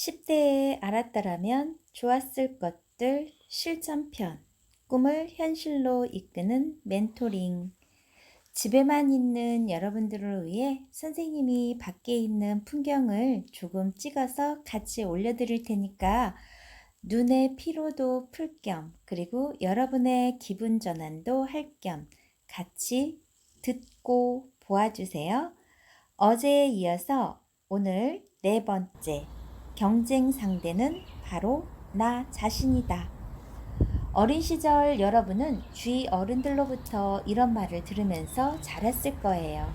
10대에 알았더라면 좋았을 것들 실전편. 꿈을 현실로 이끄는 멘토링. 집에만 있는 여러분들을 위해 선생님이 밖에 있는 풍경을 조금 찍어서 같이 올려드릴 테니까 눈의 피로도 풀 겸 그리고 여러분의 기분 전환도 할 겸 같이 듣고 보아주세요. 어제에 이어서 오늘 네 번째 경쟁 상대는 바로 나 자신이다. 어린 시절 여러분은 주위 어른들로부터 이런 말을 들으면서 자랐을 거예요.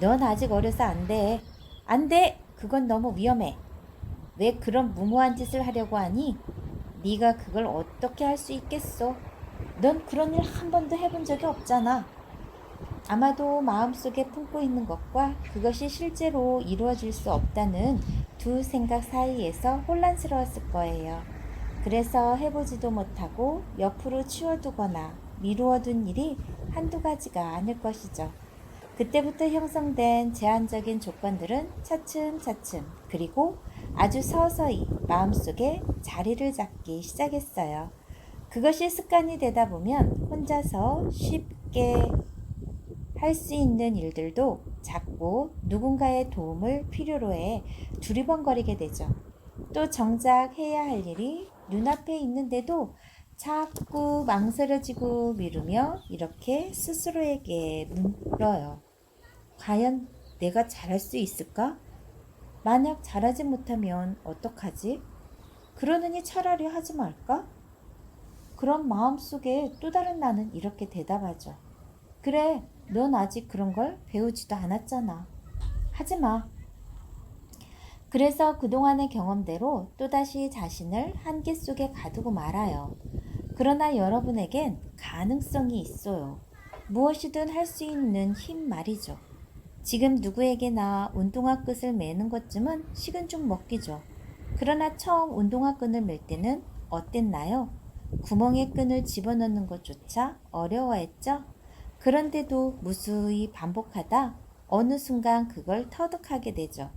넌 아직 어려서 안 돼. 안 돼! 그건 너무 위험해. 왜 그런 무모한 짓을 하려고 하니? 네가 그걸 어떻게 할 수 있겠어? 넌 그런 일 한 번도 해본 적이 없잖아. 아마도 마음속에 품고 있는 것과 그것이 실제로 이루어질 수 없다는 두 생각 사이에서 혼란스러웠을 거예요. 그래서 해보지도 못하고 옆으로 치워두거나 미루어둔 일이 한두 가지가 아닐 것이죠. 그때부터 형성된 제한적인 조건들은 차츰차츰 그리고 아주 서서히 마음속에 자리를 잡기 시작했어요. 그것이 습관이 되다 보면 혼자서 쉽게 할 수 있는 일들도 자꾸 누군가의 도움을 필요로 해 두리번거리게 되죠. 또 정작 해야 할 일이 눈앞에 있는데도 자꾸 망설여지고 미루며 이렇게 스스로에게 물어요. 과연 내가 잘할 수 있을까? 만약 잘하지 못하면 어떡하지? 그러느니 차라리 하지 말까? 그런 마음속에 또 다른 나는 이렇게 대답하죠. 그래, 넌 아직 그런 걸 배우지도 않았잖아. 하지 마. 그래서 그동안의 경험대로 또다시 자신을 한계 속에 가두고 말아요. 그러나 여러분에겐 가능성이 있어요. 무엇이든 할 수 있는 힘 말이죠. 지금 누구에게나 운동화 끝을 매는 것쯤은 식은 죽 먹기죠. 그러나 처음 운동화 끈을 맬 때는 어땠나요? 구멍에 끈을 집어넣는 것조차 어려워했죠? 그런데도 무수히 반복하다 어느 순간 그걸 터득하게 되죠.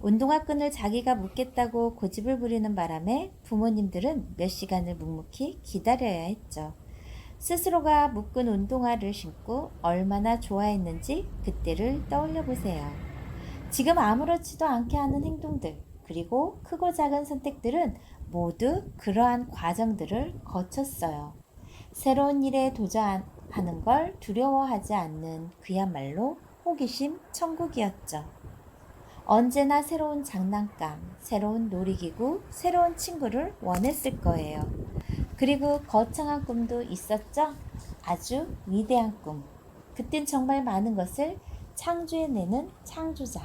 운동화 끈을 자기가 묶겠다고 고집을 부리는 바람에 부모님들은 몇 시간을 묵묵히 기다려야 했죠. 스스로가 묶은 운동화를 신고 얼마나 좋아했는지 그때를 떠올려 보세요. 지금 아무렇지도 않게 하는 행동들, 그리고 크고 작은 선택들은 모두 그러한 과정들을 거쳤어요. 새로운 일에 도전 하는 걸 두려워하지 않는 그야말로 호기심 천국이었죠. 언제나 새로운 장난감, 새로운 놀이기구, 새로운 친구를 원했을 거예요. 그리고 거창한 꿈도 있었죠? 아주 위대한 꿈. 그땐 정말 많은 것을 창조해내는 창조자.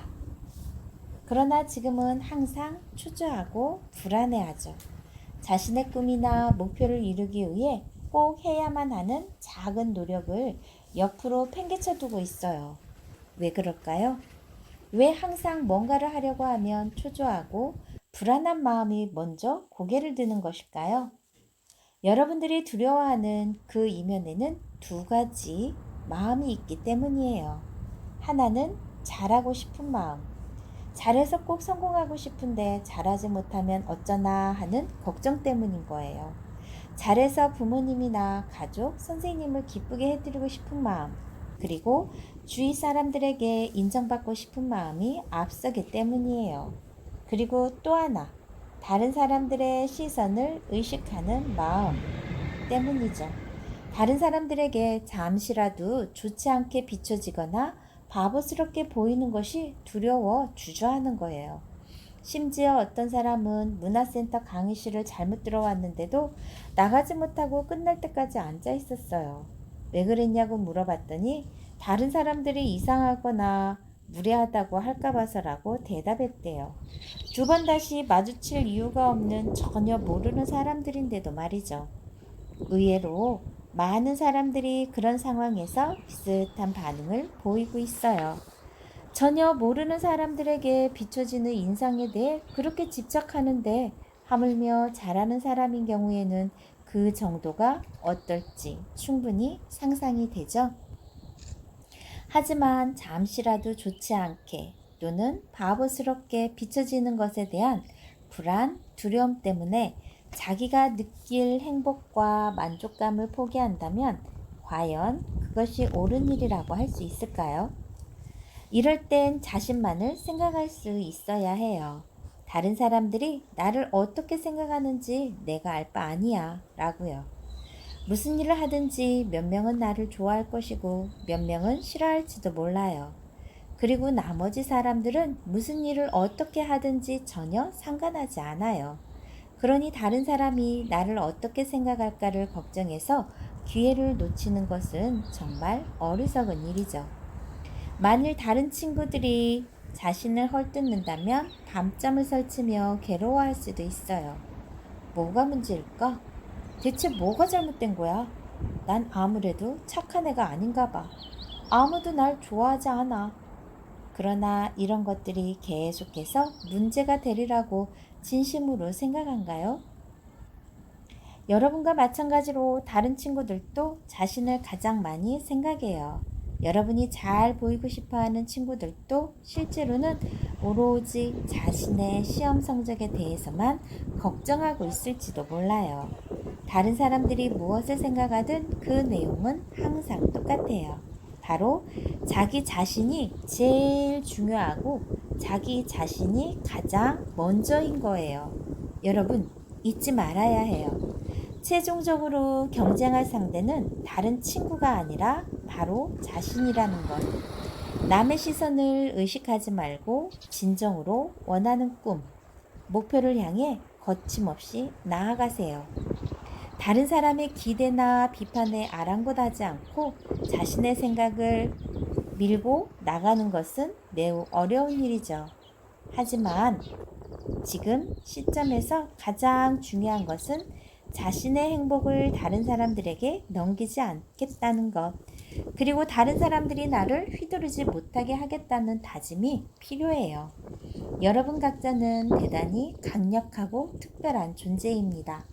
그러나 지금은 항상 초조하고 불안해하죠. 자신의 꿈이나 목표를 이루기 위해 꼭 해야만 하는 작은 노력을 옆으로 팽개쳐 두고 있어요. 왜 그럴까요? 왜 항상 뭔가를 하려고 하면 초조하고 불안한 마음이 먼저 고개를 드는 것일까요? 여러분들이 두려워하는 그 이면에는 두 가지 마음이 있기 때문이에요. 하나는 잘하고 싶은 마음. 잘해서 꼭 성공하고 싶은데 잘하지 못하면 어쩌나 하는 걱정 때문인 거예요. 잘해서 부모님이나 가족, 선생님을 기쁘게 해드리고 싶은 마음. 그리고 주위 사람들에게 인정받고 싶은 마음이 앞서기 때문이에요. 그리고 또 하나, 다른 사람들의 시선을 의식하는 마음 때문이죠. 다른 사람들에게 잠시라도 좋지 않게 비춰지거나 바보스럽게 보이는 것이 두려워 주저하는 거예요. 심지어 어떤 사람은 문화센터 강의실을 잘못 들어왔는데도 나가지 못하고 끝날 때까지 앉아 있었어요. 왜 그랬냐고 물어봤더니 다른 사람들이 이상하거나 무례하다고 할까봐서라고 대답했대요. 두 번 다시 마주칠 이유가 없는 전혀 모르는 사람들인데도 말이죠. 의외로 많은 사람들이 그런 상황에서 비슷한 반응을 보이고 있어요. 전혀 모르는 사람들에게 비춰지는 인상에 대해 그렇게 집착하는데 하물며 잘하는 사람인 경우에는 그 정도가 어떨지 충분히 상상이 되죠. 하지만 잠시라도 좋지 않게 또는 바보스럽게 비춰지는 것에 대한 불안, 두려움 때문에 자기가 느낄 행복과 만족감을 포기한다면 과연 그것이 옳은 일이라고 할 수 있을까요? 이럴 땐 자신만을 생각할 수 있어야 해요. 다른 사람들이 나를 어떻게 생각하는지 내가 알 바 아니야. 라고요. 무슨 일을 하든지 몇 명은 나를 좋아할 것이고 몇 명은 싫어할지도 몰라요. 그리고 나머지 사람들은 무슨 일을 어떻게 하든지 전혀 상관하지 않아요. 그러니 다른 사람이 나를 어떻게 생각할까를 걱정해서 기회를 놓치는 것은 정말 어리석은 일이죠. 만일 다른 친구들이 자신을 헐뜯는다면 밤잠을 설치며 괴로워할 수도 있어요. 뭐가 문제일까? 대체 뭐가 잘못된 거야? 난 아무래도 착한 애가 아닌가 봐. 아무도 날 좋아하지 않아. 그러나 이런 것들이 계속해서 문제가 되리라고 진심으로 생각한가요? 여러분과 마찬가지로 다른 친구들도 자신을 가장 많이 생각해요. 여러분이 잘 보이고 싶어 하는 친구들도 실제로는 오로지 자신의 시험 성적에 대해서만 걱정하고 있을지도 몰라요. 다른 사람들이 무엇을 생각하든 그 내용은 항상 똑같아요. 바로 자기 자신이 제일 중요하고 자기 자신이 가장 먼저인 거예요. 여러분, 잊지 말아야 해요. 최종적으로 경쟁할 상대는 다른 친구가 아니라 바로 자신이라는 것. 남의 시선을 의식하지 말고 진정으로 원하는 꿈, 목표를 향해 거침없이 나아가세요. 다른 사람의 기대나 비판에 아랑곳하지 않고 자신의 생각을 밀고 나가는 것은 매우 어려운 일이죠. 하지만 지금 시점에서 가장 중요한 것은 자신의 행복을 다른 사람들에게 넘기지 않겠다는 것. 그리고 다른 사람들이 나를 휘두르지 못하게 하겠다는 다짐이 필요해요. 여러분 각자는 대단히 강력하고 특별한 존재입니다.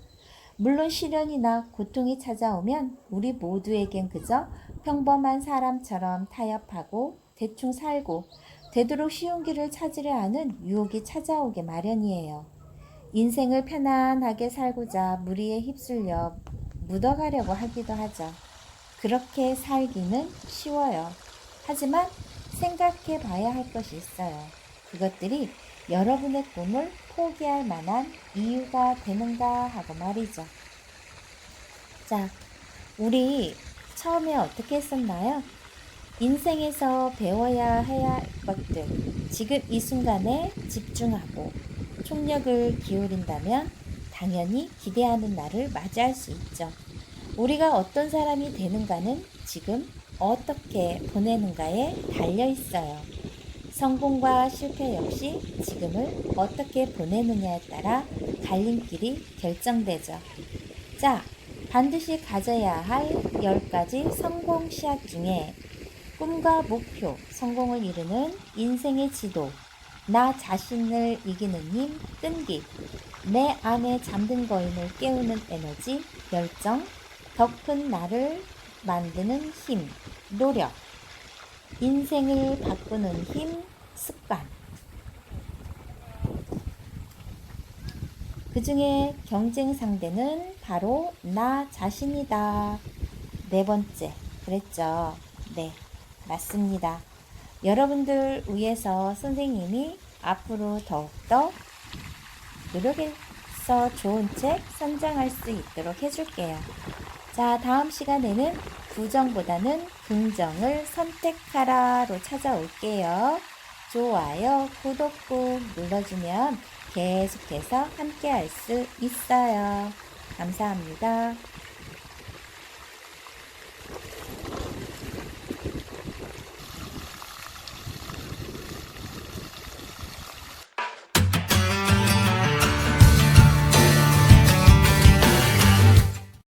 물론 시련이나 고통이 찾아오면 우리 모두에겐 그저 평범한 사람처럼 타협하고 대충 살고 되도록 쉬운 길을 찾으려 하는 유혹이 찾아오게 마련이에요. 인생을 편안하게 살고자 무리에 휩쓸려 묻어가려고 하기도 하죠. 그렇게 살기는 쉬워요. 하지만 생각해 봐야 할 것이 있어요. 그것들이 여러분의 꿈을 포기할 만한 이유가 되는가 하고 말이죠. 자, 우리 처음에 어떻게 했었나요? 인생에서 배워야 할 것들, 지금 이 순간에 집중하고 총력을 기울인다면 당연히 기대하는 날을 맞이할 수 있죠. 우리가 어떤 사람이 되는가는 지금 어떻게 보내는가에 달려 있어요. 성공과 실패 역시 지금을 어떻게 보내느냐에 따라 갈림길이 결정되죠. 자, 반드시 가져야 할 10가지 성공 시약 중에 꿈과 목표, 성공을 이루는 인생의 지도, 나 자신을 이기는 힘, 끈기, 내 안에 잠든 거인을 깨우는 에너지, 열정, 더 큰 나를 만드는 힘, 노력, 인생을 바꾸는 힘, 습관. 그 중에 경쟁 상대는 바로 나 자신이다. 네 번째. 그랬죠. 네. 맞습니다. 여러분들 위해서 선생님이 앞으로 더욱더 노력해서 좋은 책 선정할 수 있도록 해줄게요. 자, 다음 시간에는 부정보다는 긍정을 선택하라로 찾아올게요. 좋아요, 구독 꾹 눌러주면 계속해서 함께 할 수 있어요. 감사합니다.